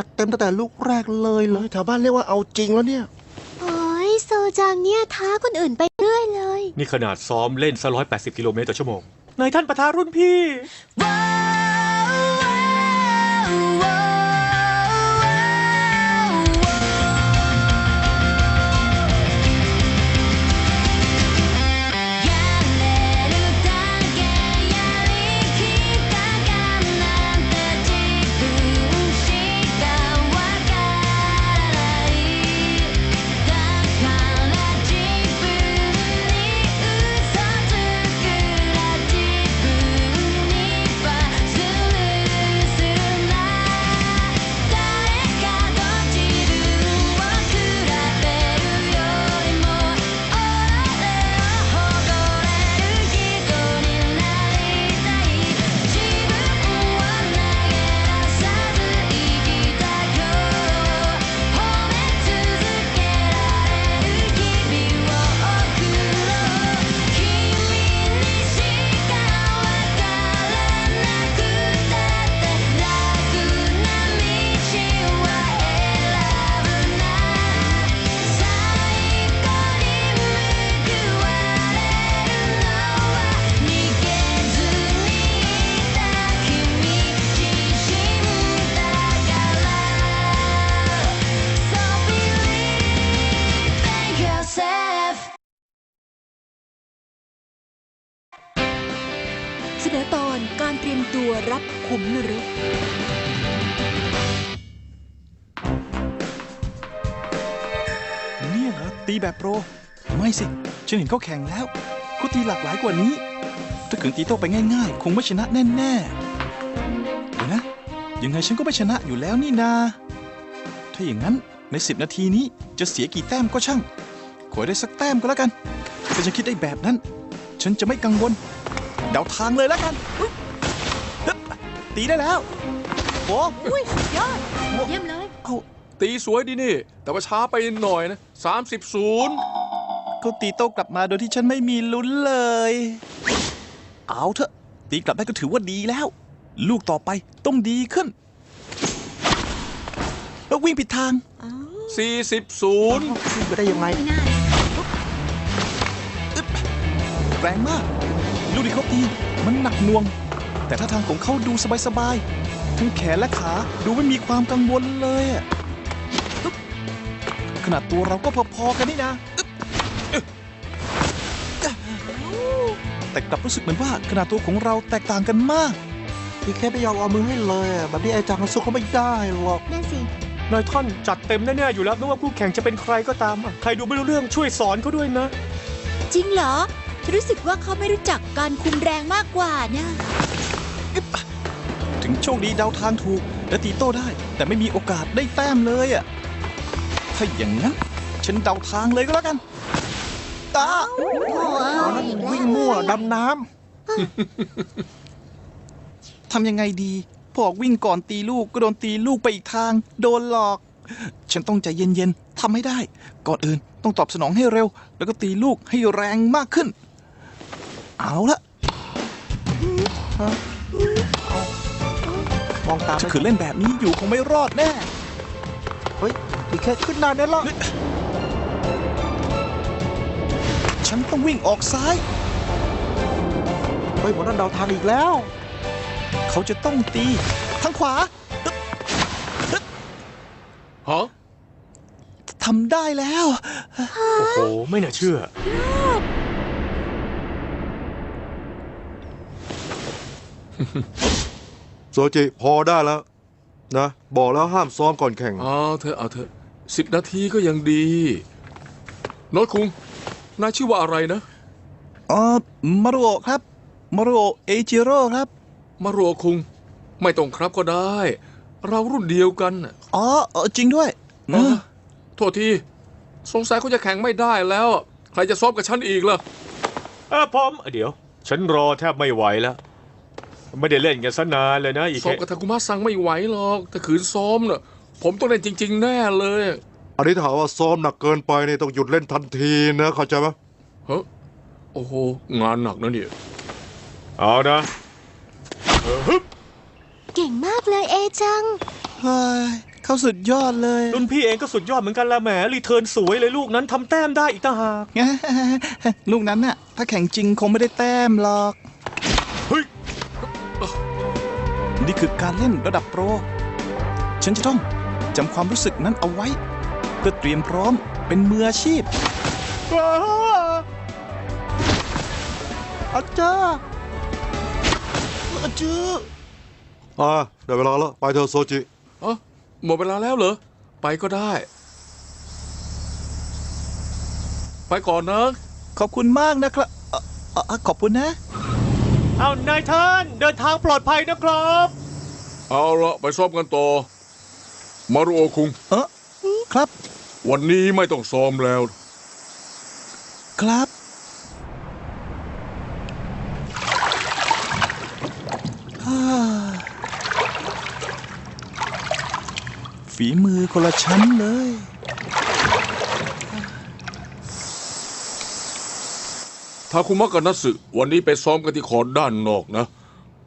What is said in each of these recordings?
จัดเต็มตั้งแต่ลูกแรกเลยเลยแถวบ้านเรียกว่าเอาจริงแล้วเนี่ย โอ้ยโซจังเนี่ยท้าคนอื่นไปเรื่อยเลย นี่ขนาดซ้อมเล่นซะ180 กิโลเมตรต่อชั่วโมง นายท่านประธานรุ่นพี่ ตีแบบโปร ไม่สิ ฉันเห็นเขาแข่งแล้วเขาตีหลากหลายกว่านี้ ถ้าขืนตีโต้ไปง่าย ๆ คงไม่ชนะแน่ๆเดี๋ยวนะ ยังไงฉันก็ไม่ชนะอยู่แล้วนี่นา ถ้าอย่างนั้นในสิบนาทีนี้จะเสียกี่แต้มก็ช่าง ขอให้ได้สักแต้มก็แล้วกัน ถ้าฉันคิดได้แบบนั้น ฉันจะไม่กังวล เดาทางเลยแล้วกันฮึบฮึบตีได้แล้วโอ้อุ้ยสุดยอด เยี่ยมเลย เอา ตีสวยดีนี่ แต่ว่าช้าไปหน่อยนะ30ศูนย์เขาตีโต้กลับมาโดยที่ฉันไม่มีลุ้นเลย เอาเถอะ ตีกลับได้ก็ถือว่าดีแล้ว ลูกต่อไปต้องดีขึ้น แล้ววิ่งผิดทาง40ศูนย์ขึ้นไปได้ยังไงไม่น่าแรงมาก ลูกที่เขาตีมันหนักหน่วง แต่ท่าทางของเขาดูสบายๆทั้งแขนและขาดูไม่มีความกังวลเลยอะอึ๊บ ขนาดตัวเราก็พอๆกันนี่นะอึ๊บอึ๊บแต่กลับรู้สึกเหมือนว่าขนาดตัวของเราแตกต่างกันมาก พี่แค่ไม่ยอมเอามือให้เลยอะแบบนี้ไอ้จังสู้เขาไม่ได้หรอก นั่นสิ นายท่านจัดเต็มแน่ๆอยู่แล้วไม่ว่าคู่แข่งจะเป็นใครก็ตามอะใครดูไม่รู้เรื่องช่วยสอนเขาด้วยนะ จริงเหรอฉันรู้สึกว่าเขาไม่รู้จักการคุมแรงมากกว่านะถึงโชคดีเดาทางถูกและตีโต้ได้ แต่ไม่มีโอกาสได้แต้มเลยอะ ถ้าอย่างนั้น ฉันเดาทางเลยก็แล้วกันตาตอนนั้นวิ่งมั่วดำน้ทำยังไงดีพอออกวิ่งก่อนตีลูกก็โดนตีลูกไปอีกทาง โดนหลอก ฉันต้องใจเย็นๆทำให้ได้ ก่อนอื่นต้องตอบสนองให้เร็ว แล้วก็ตีลูกให้แรงมากขึ้น เอาละำมองตามถ้าไม่ขืนเล่นแบบนี้อยู่คงไม่รอดแน่ เฮ้ย พี่แค่ขึ้นนานได้แล้วฉันต้องวิ่งออกซ้ายเฮ้ยหมดนั้นเดาทางอีกแล้ว เขาจะต้องตีทางขวาฮะทำได้แล้ว โอ้โห ไม่น่าเชื่อ โซจิพอได้แล้ว นะ บอกแล้วห้ามซ้อมก่อนแข่งเอาเธอะเอาเธอะ สิบนาทีก็ยังดีโน้ตคุงนายชื่อว่าอะไรนะอ๋อมารุโอะครับมารุโอะเอจิโร่ครับ มารัวคุง ไม่ต้องครับก็ได้ เรารุ่นเดียวกันน่ะอ๋อเออจริงด้วยเออโทษที สงสัยเขาจะแข่งไม่ได้แล้ว ใครจะซ้อมกับฉันอีกล่ะเออพร้อมเดี๋ยว ฉันรอแทบไม่ไหวแล้ว ไม่ได้เล่นกันซะนานเลยนะอีกซ้อมแค่กับทากุมะซังไม่ไหวหรอกถ้าขืนซ้อมน่ะ ผมต้องเล่นจริง ๆ แน่เลย อันนี้ถ้าหากว่าซ้อมหนักเกินไปเนี่ยต้องหยุดเล่นทันทีนะเข้าใจไหมเฮ้ยโอ้โห งานหนักนะเนี่ยเอานะเออฮึบเก่งมากเลยเอจัง เฮ้ยขเขาสุดยอดเลยรุ่นพี่เองก็สุดยอดเหมือนกันละแหมรีเทิร์นสวยเลยลูกนั้นทำแต้มได้อีกต่างหาก ลูกนั้นน่ะ ถ้าแข่งจริงคงไม่ได้แต้มหรอก เฮ้ย นี่คือการเล่นระดับโปร ฉันจะต้อง จำความรู้สึกนั้นเอาไว้ เพื่อเตรียมพร้อมเป็นมืออาชีพอาจารย์อาจารย์อ่าได้เวลาแล้ว ไปเถอะโซจิเอ้าหมดเวลาแล้วเหรอ ไปก็ได้ ไปก่อนนะ ขอบคุณมากนะครับเอ่อเอ่อขอบคุณนะ เอานายท่าน เดินทางปลอดภัยนะครับ เอาละไปซ้อมกันต่อ มารุโอคุง เออครับ วันนี้ไม่ต้องซ้อมแล้ว ครับฮ่าฝีมือคนละชั้นเลย ทาคุมะกับนัตสึวันนี้ไปซ้อมกันที่คอร์ดด้านนอกนะ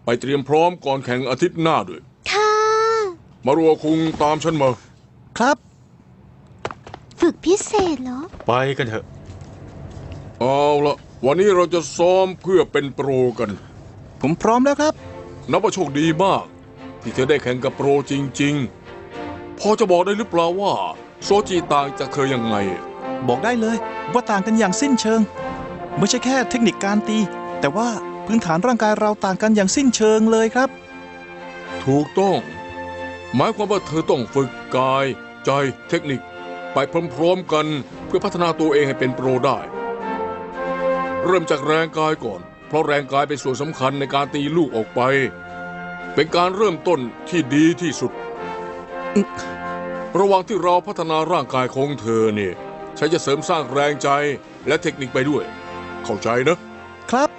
ไปเตรียมพร้อมก่อนแข่งอาทิตย์หน้าด้วยค่ะ มารุโอคุงตามฉันมา ครับ ฝึกพิเศษเหรอ ไปกันเถอะ เอาละวันนี้เราจะซ้อมเพื่อเป็นโปรกัน ผมพร้อมแล้วครับ นับว่าโชคดีมาก ที่เธอได้แข่งกับโปรจริง ๆ พอจะบอกได้หรือเปล่าว่า โซจิต่างจากเธอยังไง บอกได้เลยว่าต่างกันอย่างสิ้นเชิง ไม่ใช่แค่เทคนิคการตี แต่ว่าพื้นฐานร่างกายเราต่างกันอย่างสิ้นเชิงเลยครับ ถูกต้อง หมายความว่าเธอต้องฝึกกาย ใจเทคนิค ไปพร้อมๆกันเพื่อพัฒนาตัวเองให้เป็นโปรได้ เริ่มจากแรงกายก่อน เพราะแรงกายเป็นส่วนสำคัญในการตีลูกออกไป เป็นการเริ่มต้นที่ดีที่สุด ระหว่างที่เราพัฒนาร่างกายของเธอเนี่ยฉันจะเสริมสร้างแรงใจและเทคนิคไปด้วย เข้าใจนะ ครับ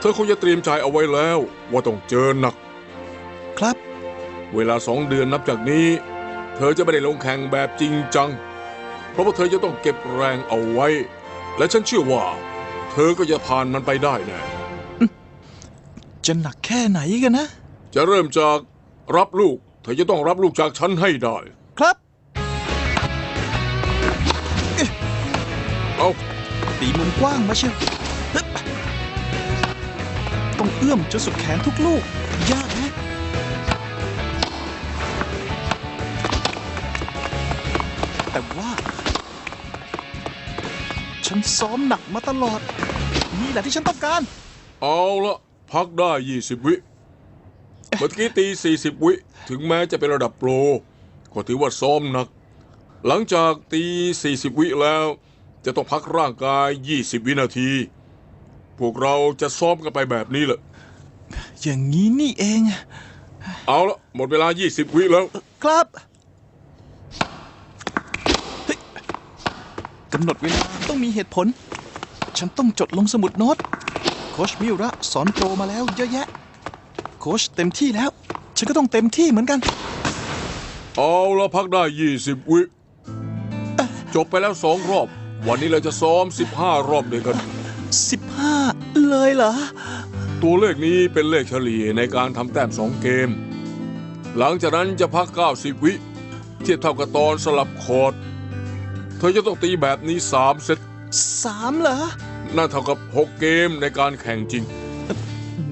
เธอคงจะเตรียมใจเอาไว้แล้วว่าต้องเจอหนัก ครับ เวลาสองเดือนนับจากนี้ เธอจะไม่ได้ลงแข่งแบบจริงจัง เพราะว่าเธอจะต้องเก็บแรงเอาไว้ และฉันเชื่อว่า เธอก็จะผ่านมันไปได้แน่จะหนักแค่ไหนกันนะ จะเริ่มจากรับลูก เธอจะต้องรับลูกจากฉันให้ได้ ครับเอาตีมุมกว้างมาเชียวฮึบต้องเอื้อมจนสุดแขนทุกลูก ยาก ฉันซ้อมหนักมาตลอด นี่แหละที่ฉันต้องการ เอาละพักได้ 20 วิ เมื่อกี้ตี 40 วิ ถึงแม้จะเป็นระดับโปร ก็ถือว่าซ้อมหนัก หลังจากตี 40 วิแล้ว จะต้องพักร่างกาย 20 วินาที พวกเราจะซ้อมกันไปแบบนี้แหละ อย่างนี้นี่เอง เอาละหมดเวลา 20 วิแล้ว ครับเฮ้ย กำหนดเวลาต้องมีเหตุผล ฉันต้องจดลงสมุดโน้ต โคชมิวระสอนโปรมาแล้วเยอะแยะ โคชเต็มที่แล้ว ฉันก็ต้องเต็มที่เหมือนกัน เอาละพักได้ 20 วิ จบไปแล้วสองรอบ วันนี้เราจะซ้อม 15 รอบด้วยกัน 15 เลยเหรอ ตัวเลขนี้เป็นเลขเฉลี่ยในการทำแต้มสองเกม หลังจากนั้นจะพัก 90 วิ เทียบเท่ากับตอนสลับคอร์ดเธอจะต้องตีแบบนี้3เซต3เหรอนั่นเท่ากับ6เกมในการแข่งจริง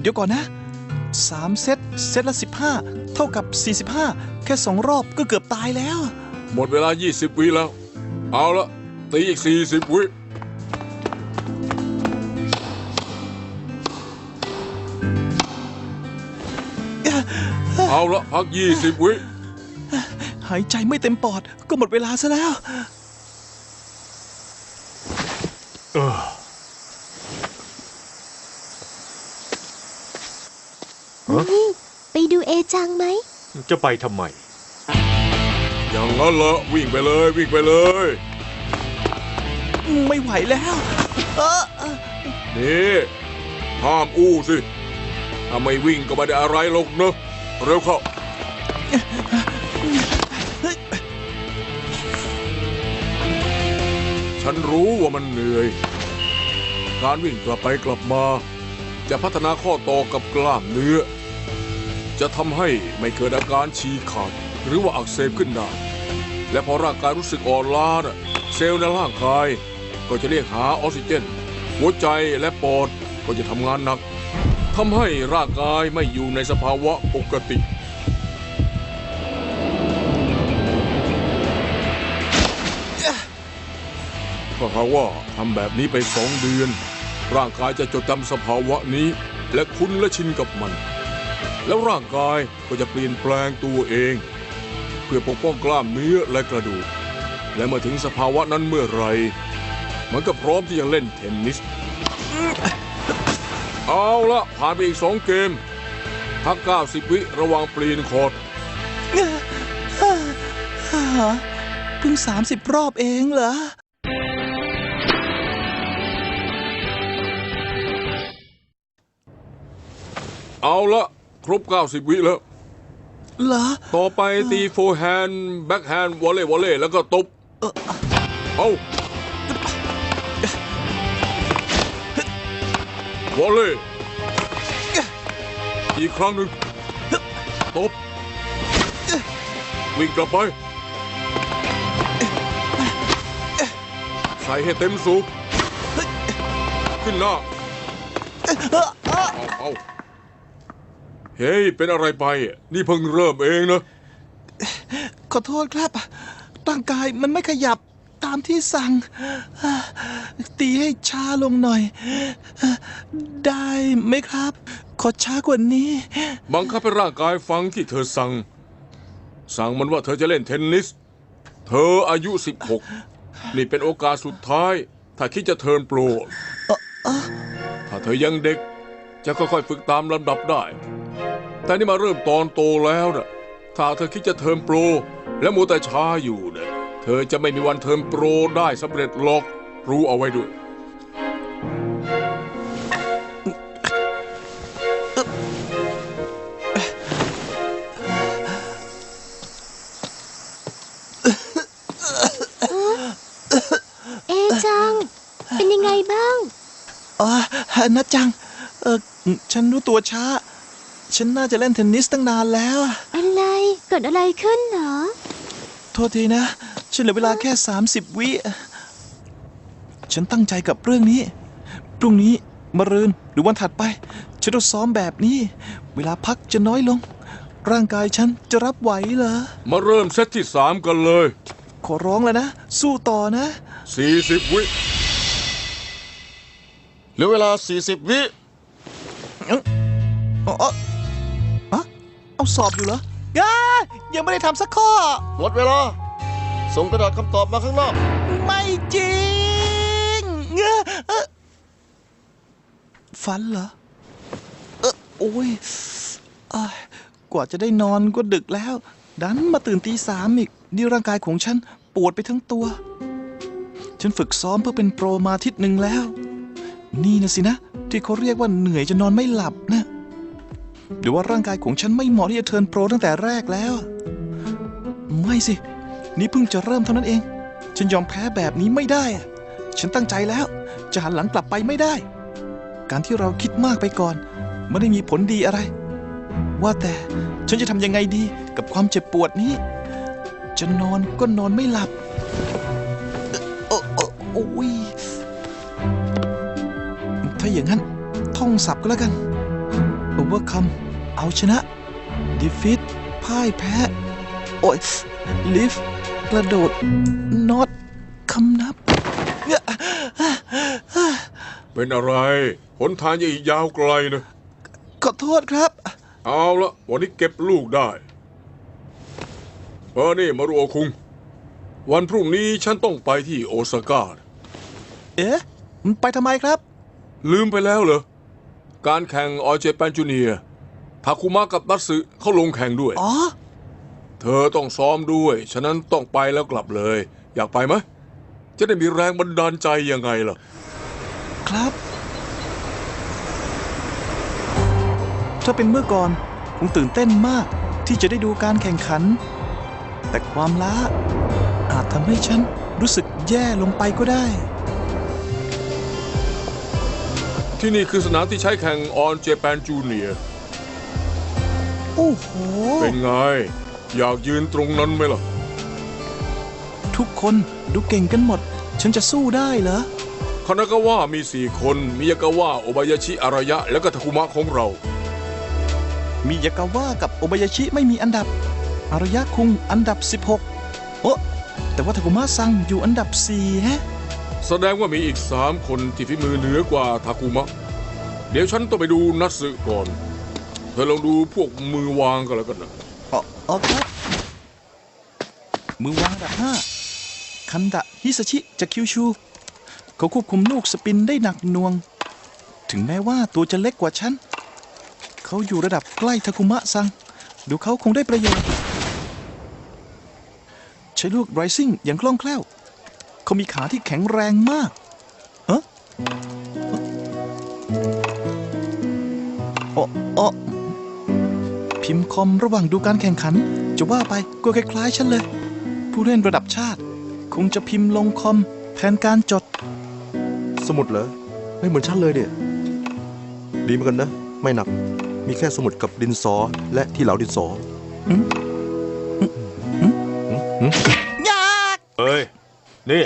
เดี๋ยวก่อนนะ3เซตเซตละ15เท่ากับ45แค่2รอบก็เกือบตายแล้ว หมดเวลา20วิแล้ว เอาละตีอีก40วิเอาละพัก20วิหายใจไม่เต็มปอดก็หมดเวลาซะแล้ว เออ นี่ไปดูเอจังไหม จะไปทำไม อย่างนั้นละวิ่งไปเลยวิ่งไปเลย ไม่ไหวแล้วเออเออนี่ห้ามอู้สิ ถ้าไม่วิ่งก็ไม่ได้อะไรหรอกเนอะเร็วเข้า ฉันรู้ว่ามันเหนื่อย การวิ่งกลับไปกลับมา จะพัฒนาข้อต่อกับกล้ามเนื้อ จะทำให้ไม่เกิดอาการฉีกขาด หรือว่าอักเสบขึ้นได้ และพอร่างกายรู้สึกอ่อนล้าน่ะเซลล์ในร่างกาย ก็จะเรียกหาออกซิเจน หัวใจและปอดก็จะทำงานหนักทำให้ร่างกายไม่อยู่ในสภาวะปกติก็เพราะว่าทำแบบนี้ไปสองเดือน ร่างกายจะจดจำสภาวะนี้ และคุ้นและชินกับมัน แล้วร่างกายก็จะเปลี่ยนแปลงตัวเอง เพื่อปกป้องกล้ามเนื้อและกระดูก และเมื่อถึงสภาวะนั้นเมื่อไหรมันก็พร้อมที่จะเล่นเทนนิส เอาละผ่านไปอีกสองเกม พัก 90 วิระหวังเปลี่ยนคอร์ดฮ่าเพิ่งสามสิบรอบเองเหรอเอาละ ครบ 90 วิแล้ว เหรอ ต่อไปตีโฟร์แฮนด์แบ็คแฮนด์วอลเล่วอลเล่แล้วก็ตบ เอาวอลเล่อีกครั้งหนึ่งตบ วิ่งกลับไป ใส่ให้เต็มสูบขึ้นหน้า เอาเอาเฮ้ย เป็นอะไรไป นี่เพิ่งเริ่มเองนะ ขอโทษครับ ร่างกายมันไม่ขยับตามที่สั่ง ตีให้ช้าลงหน่อย ได้ไหมครับ ขอช้ากว่านี้ บังคับให้ร่างกายฟังที่เธอสั่ง สั่งมันว่าเธอจะเล่นเทนนิส เธออายุ 16 นี่เป็นโอกาสสุดท้าย ถ้าคิดจะเทิร์นโปร ถ้าเธอยังเด็กจะค่อยๆฝึกตามลำดับได้ แต่นี่มาเริ่มตอนโตแล้วนะถ้าเธอคิดจะเทิร์นโปร และมัวแต่ช้าอยู่นะเธอจะไม่มีวันเทิร์นโปรได้สำเร็จหรอกรู้เอาไว้ด้วยเอะจัง เป็นยังไงบ้าง อ๋อนัดจัง เออฉันรู้ตัวช้า ฉันน่าจะเล่นเทนนิสตั้งนานแล้วอะอะไรเกิดอะไรขึ้นเหรอ โทษทีนะ ฉันเหลือเวลาแค่ 30 วิ ฉันตั้งใจกับเรื่องนี้ พรุ่งนี้มะรืนหรือวันถัดไป ฉันต้องซ้อมแบบนี้ เวลาพักจะน้อยลง ร่างกายฉันจะรับไหวเหรอ มาเริ่มเซตที่3กันเลย ขอร้องแล้วนะ สู้ต่อนะ 40 วิ เหลือเวลา 40 วิ อ๋ออ๋ออ๋อ เอาสอบอยู่เหรอย้ายังไม่ได้ทำสักข้อ หมดเวลา ส่งกระดาษคำตอบมาข้างนอก ไม่จริงเอ้อเอ้อฝันเหรอ เออโอ้ยอายกว่าจะได้นอนก็ดึกแล้ว ดันมาตื่นตีสามอีก นี่ร่างกายของฉันปวดไปทั้งตัว ฉันฝึกซ้อมเพื่อเป็นโปรมาอาทิตย์หนึ่งแล้ว นี่นะสินะ ที่เขาเรียกว่าเหนื่อยจนนอนไม่หลับนะ หรือว่าร่างกายของฉันไม่เหมาะที่จะเทิร์นโปรตั้งแต่แรกแล้ว ไม่สิ นี่เพิ่งจะเริ่มเท่านั้นเอง ฉันยอมแพ้แบบนี้ไม่ได้อะฉันตั้งใจแล้ว จะหันหลังกลับไปไม่ได้ การที่เราคิดมากไปก่อน ไม่ได้มีผลดีอะไร ว่าแต่ฉันจะทำยังไงดีกับความเจ็บปวดนี้ จะนอนก็นอนไม่หลับเอ่อเอ่อโอ้ยถ้าอย่างนั้นท่องศัพท์ก็แล้วกัน overcome เอาชนะ defeat พ่ายแพ้ โอ้ย lift กระโดด not คำนับ เป็นอะไร หนทางยังอีกยาวไกลนะ ขอโทษครับ เอาละวันนี้เก็บลูกได้เออนี่มารุโอคุง วันพรุ่งนี้ฉันต้องไปที่โอซาก้า เอ๊ะ ไปทำไมครับ ลืมไปแล้วเหรอ การแข่งออเจแปนจูเนียทาคุมะกับนัตสึเขาลงแข่งด้วย อ๋อ เธอต้องซ้อมด้วย ฉะนั้นต้องไปแล้วกลับเลย อยากไปไหมจะได้มีแรงบันดาลใจยังไงล่ะ ครับ ถ้าเป็นเมื่อก่อนคงตื่นเต้นมากที่จะได้ดูการแข่งขัน แต่ความล้าอาจทำให้ฉันรู้สึกแย่ลงไปก็ได้ ที่นี่คือสนามที่ใช้แข่งออนเจแปนจูเนียโอ้โห เป็นไง อยากยืนตรงนั้นไหมล่ะ ทุกคนดูเก่งกันหมด ฉันจะสู้ได้เหรอคานากาวะมีสี่คนมิยากาวะโอบายาชิอารายะ และก็ทาคุมะของเรา มียากาว่ากับโอบายาชิไม่มีอันดับ อารยะคุงอันดับ 16โอ้แต่ว่าทากุมะซังอยู่อันดับ4ฮะ แสดงว่ามีอีกสามคนที่ฝีมือเหนือกว่าทาคุมะ เดี๋ยวฉันต้องไปดูนัตสึก่อน เธอลองดูพวกมือวางกันแล้วกันนะอ๋ออ๋อครับมือวางอันดับ5คันดะฮิซาชิจากคิวชู เขาควบคุมลูกสปินได้หนักหน่วง ถึงแม้ว่าตัวจะเล็กกว่าฉัน เขาอยู่ระดับใกล้ทาคุมะซัง ดูเขาคงได้ประโยชน์ ใช้ลูกไรซิ่งอย่างคล่องแคล่ว เขามีขาที่แข็งแรงมากเอะอ๋ออ๋อพิมพ์คอมระหว่างดูการแข่งขัน จะว่าไปก็คล้ายๆฉันเลย ผู้เล่นระดับชาติ คงจะพิมพ์ลงคอมแทนการจด สมุดเหรอ ไม่เหมือนฉันเลยเนี่ย ดีเหมือนกันนะ ไม่หนัก มีแค่สมุดกับดินสอและที่เหลาดินสอ ยาก เอ้ย นี่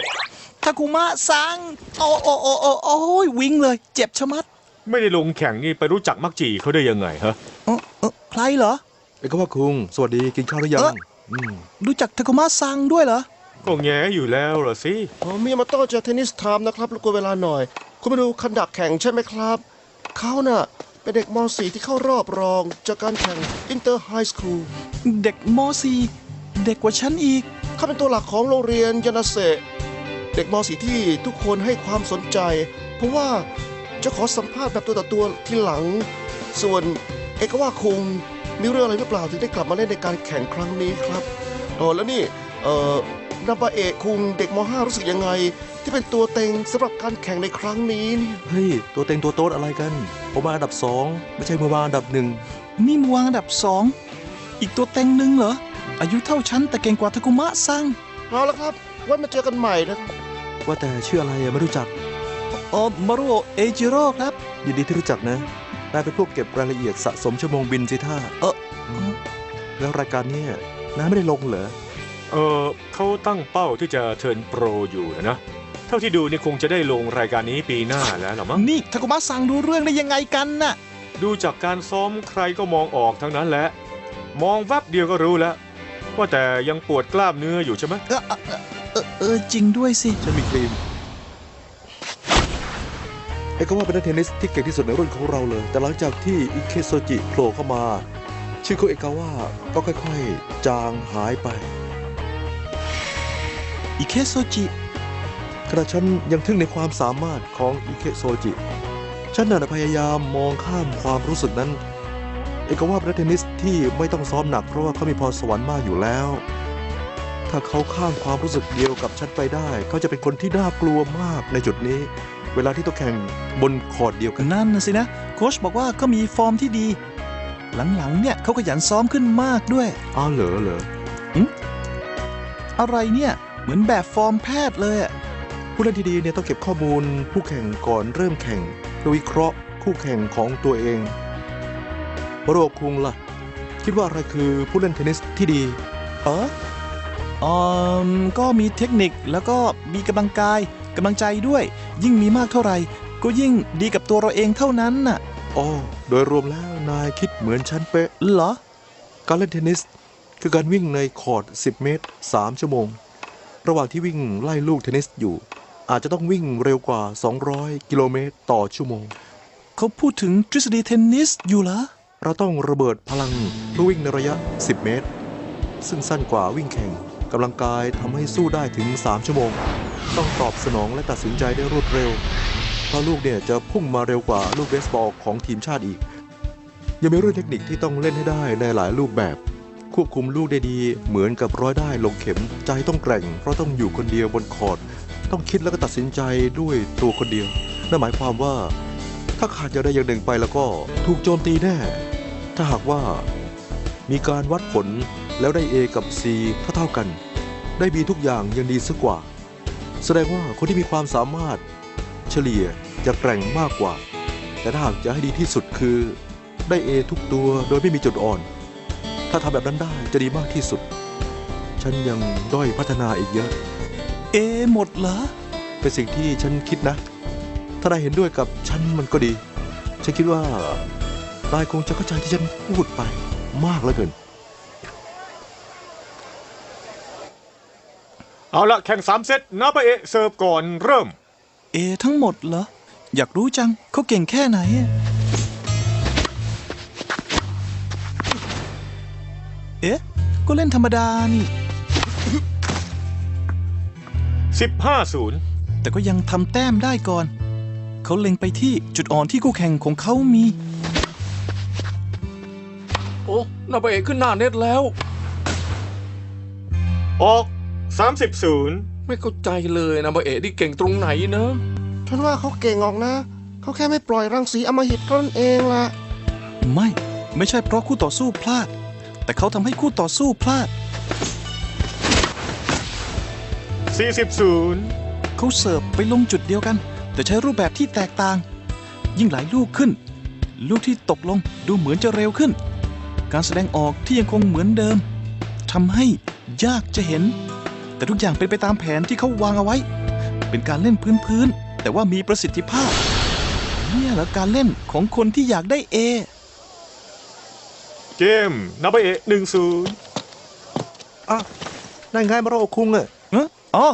ทาคุมะซังโอ้โอ้โอ้โอ้โอ้ยวิ่งเลย เจ็บชะมัด ไม่ได้ลงแข่งนี่ไปรู้จักมักจีเขาได้ยังไงฮะเออเออใครเหรอเอกว่าคุง สวัสดีกินข้าวหรือยัเอ้งออืมรู้จักทาคุมะซังด้วยเหรอ ก็แง่อยู่แล้วล่ะสิผมมิยามาโต้จากเทนนิสไทม์นะครับรบกวนเวลาหน่อย คุณมาดูคันดักแข่งใช่ไหมครับ เขาน่ะ เป็นเด็กม .4 ที่เข้ารอบรองจากการแข่งอินเตอร์ไฮสคูลเด็กม .4 เด็กกว่าฉันอีก เขาเป็นตัวหลักของโรงเรียนยานาเซะเด็กม .4 ที่ทุกคนให้ความสนใจ เพราะว่าจะขอสัมภาษณ์แบบตัวต่อตัวที่หลัง ส่วนเอกว่าคุงมีเรื่องอะไรหรือเปล่าถึงได้กลับมาเล่นในการแข่งครั้งนี้ครับอ๋อแล้วนี่เอ่อนาบาเอะคุงเด็กม .5 รู้สึกยังไง ที่เป็นตัวเต็งสำหรับการแข่งในครั้งนี้เนี่ยเฮ้ย ตัวเต็งตัวโต๊ดอะไรกันผมมาอันดับสองไม่ใช่มือวางอันดับหนึ่งนี่มาวางอันดับสองอีกตัวเต็งหนึ่งเหรอ อายุเท่าฉันแต่เก่งกว่าทาคุมะซังเอาละครับไว้มาเจอกันใหม่นะครับว่าแต่ชื่ออะไรอะไม่รู้จักอ๋อมารุโอะเอจิโร่ครับ ยินดีที่รู้จักนะนายเป็นพวกเก็บรายละเอียดสะสมชั่วโมงบินสิท่าเออมแล้วรายการเนี้นายไม่ได้ลงเหรอเออเขาตั้งเป้าที่จะเทิร์นโปรอยู่นะ เท่าที่ดูนี่คงจะได้ลงรายการนี้ปีหน้าแล้วหรอมั้งนี่ทาคุมะซังรู้เรื่องได้ยังไงกันน่ะดูจากการซ้อมใครก็มองออกทั้งนั้นแหละ มองแวบเดียวก็รู้แล้ว ว่าแต่ยังปวดกล้ามเนื้ออยู่ใช่ไหมเออเออเออเออจริงด้วยสิ ฉันมีครีมเอกว่าเป็นนักเทนนิสที่เก่งที่สุดในรุ่นของเราเลย แต่หลังจากที่อิเคโซจิโผล่เข้ามา ชื่อของเอกาว่าก็ค่อยๆ จางหายไปอิเคโซจิขณะฉันยังทึ่งในความสามารถของอิเคโซจิ ฉันน่ะพยายามมองข้ามความรู้สึกนั้น เอกว่าเป็นนักเทนนิสที่ไม่ต้องซ้อมหนักเพราะว่าเขามีพรสวรรค์มากอยู่แล้ว ถ้าเขาข้ามความรู้สึกเดียวกับฉันไปได้ เขาจะเป็นคนที่น่ากลัวมากในจุดนี้ เวลาที่ต้องแข่งบนคอร์ดเดียวกันนั่นน่ะสินะโค้ชบอกว่าก็มีฟอร์มที่ดี หลังๆเนี่ยเขาขยันซ้อมขึ้นมากด้วยอ้าวเหรอเหรออะไรเนี่ยเหมือนแบบฟอร์มแพทย์เลยอะผู้เล่นที่ดีเนี่ยต้องเก็บข้อมูลผู้แข่งก่อนเริ่มแข่งเพื่อวิเคราะห์คู่แข่งของตัวเอง วโรคุงล่ะ คิดว่าอะไรคือผู้เล่นเทนนิสที่ดีเอออืมก็มีเทคนิคแล้วก็มีกำลังกายกำลังใจด้วย ยิ่งมีมากเท่าไหร่ ก็ยิ่งดีกับตัวเราเองเท่านั้นน่ะอ๋อโดยรวมแล้วนายคิดเหมือนฉันเป๊ะเหรอ การเล่นเทนนิสคือการวิ่งในคอร์ด 10 เมตร 3 ชั่วโมง ระหว่างที่วิ่งไล่ลูกเทนนิสอยู่ อาจจะต้องวิ่งเร็วกว่า 200 กิโลเมตรต่อชั่วโมง เขาพูดถึงทฤษฎีเทนนิสอยู่เหรอ เราต้องระเบิดพลังเพื่อวิ่งในระยะ 10 เมตร ซึ่งสั้นกว่าวิ่งแข่งกำลังกายทำให้สู้ได้ถึง 3 ชั่วโมง ต้องตอบสนองและตัดสินใจได้รวดเร็ว เพราะลูกเนี่ยจะพุ่งมาเร็วกว่าลูกเบสบอลของทีมชาติอีก ยังมีเรื่องเทคนิคที่ต้องเล่นให้ได้ในหลายรูปแบบ ควบคุมลูกได้ดีเหมือนกับร้อยได้ลงเข็มใจต้องแกร่ง เพราะต้องอยู่คนเดียวบนคอร์ดต้องคิดแล้วก็ตัดสินใจด้วยตัวคนเดียวนั่นหมายความว่า ถ้าขาดอย่างใดอย่างหนึ่งไปแล้วก็ถูกโจมตีแน่ ถ้าหากว่า มีการวัดผลแล้วได้ A กับ C เท่าๆกัน ได้ B ทุกอย่างยังดีสักกว่า แสดงว่าคนที่มีความสามารถ เฉลี่ยจะแกร่งมากกว่า แต่ถ้าหากจะให้ดีที่สุดคือ ได้ A ทุกตัวโดยไม่มีจุดอ่อน ถ้าทำแบบนั้นได้จะดีมากที่สุด ฉันยังด้อยพัฒนาอีกเยอะเอหมดเหรอเป็นสิ่งที่ฉันคิดนะ ถ้านายเห็นด้วยกับฉันมันก็ดี ฉันคิดว่านายคงจะเข้าใจที่ฉันพูดไปมากเหลือเกิน เอาละแข่งสามเซตนาบะเอะเสิร์ฟก่อนเริ่ม เอทั้งหมดเหรอ อยากรู้จังเขาเก่งแค่ไหนอะเอ๊ะ ก็เล่นธรรมดานี่ 15-0 แต่ก็ยังทำแต้มได้ก่อน เขาเล็งไปที่จุดอ่อนที่คู่แข่งของเขามี โอ้นาเบะขึ้นหน้าเน็ตแล้ว ออก 30-0ไม่เข้าใจเลยนาเบะที่เก่งตรงไหนนะ ฉันว่าเขาเก่งออกนะ เขาแค่ไม่ปล่อยรังสีอำมหิตเท่านั้นเองล่ะ ไม่ ไม่ใช่เพราะคู่ต่อสู้พลาด แต่เขาทำให้คู่ต่อสู้พลาด 40-0เขาเสิร์ฟไปลงจุดเดียวกัน แต่ใช้รูปแบบที่แตกต่าง ยิ่งหลายลูกขึ้น ลูกที่ตกลงดูเหมือนจะเร็วขึ้น การแสดงออกที่ยังคงเหมือนเดิมทำให้ยากจะเห็น แต่ทุกอย่างเป็นไปตามแผนที่เขาวางเอาไว้ เป็นการเล่นพื้นๆแต่ว่ามีประสิทธิภาพเนี่ยเหรอการเล่นของคนที่อยากได้เอเกมนาบะเอะ1-0อะนั่นไงมาโรคุงอะเอออ๋อ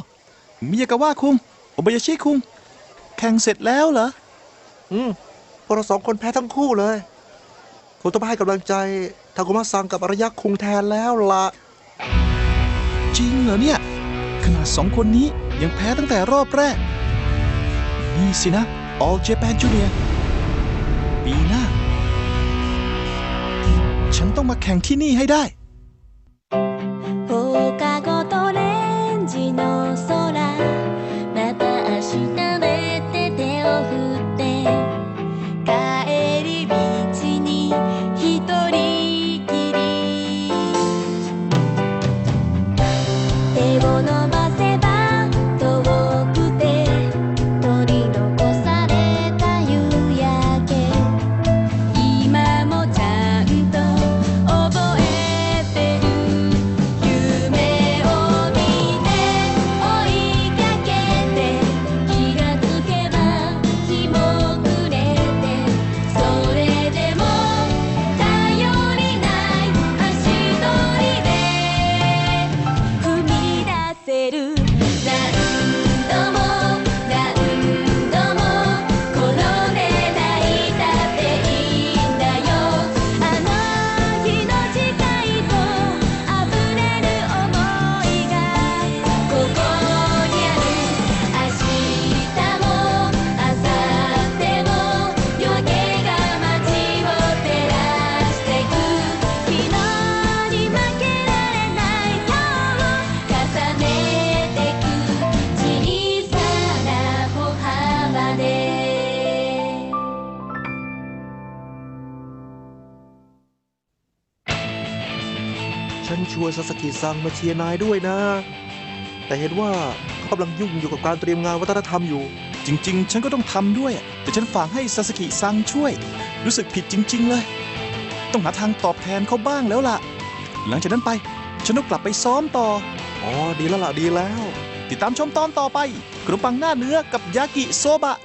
มิยากาวะคุงโอบายาชิคุงแข่งเสร็จแล้วเหรอ อืมพวกเราสองคนแพ้ทั้งคู่เลยคงต้องไปให้กำลังใจทากุมะซังกับอารยะคุงแทนแล้วล่ะจริงเหรอเนี่ย ขนาดสองคนนี้ยังแพ้ตั้งแต่รอบแรก นี่สินะ All Japan Junior ปีหน้า ฉันต้องมาแข่งที่นี่ให้ได้ วนซาสกิซังมาเชียร์นายด้วยนะ แต่เห็นว่าเขากำลังยุ่งอยู่กับการเตรียมงานวัฒนธรรมอยู่ จริง ๆ ฉันก็ต้องทำด้วย แต่ฉันฝากให้ซาสกิซังช่วย รู้สึกผิดจริง ๆ เลย ต้องหาทางตอบแทนเขาบ้างแล้วล่ะ หลังจากนั้นไป ฉันต้องกลับไปซ้อมต่อ อ๋อ ดีแล้วล่ะ ดีแล้ว ติดตามชมตอนต่อไปขนมปังหน้าเนื้อกับยากิโซบะ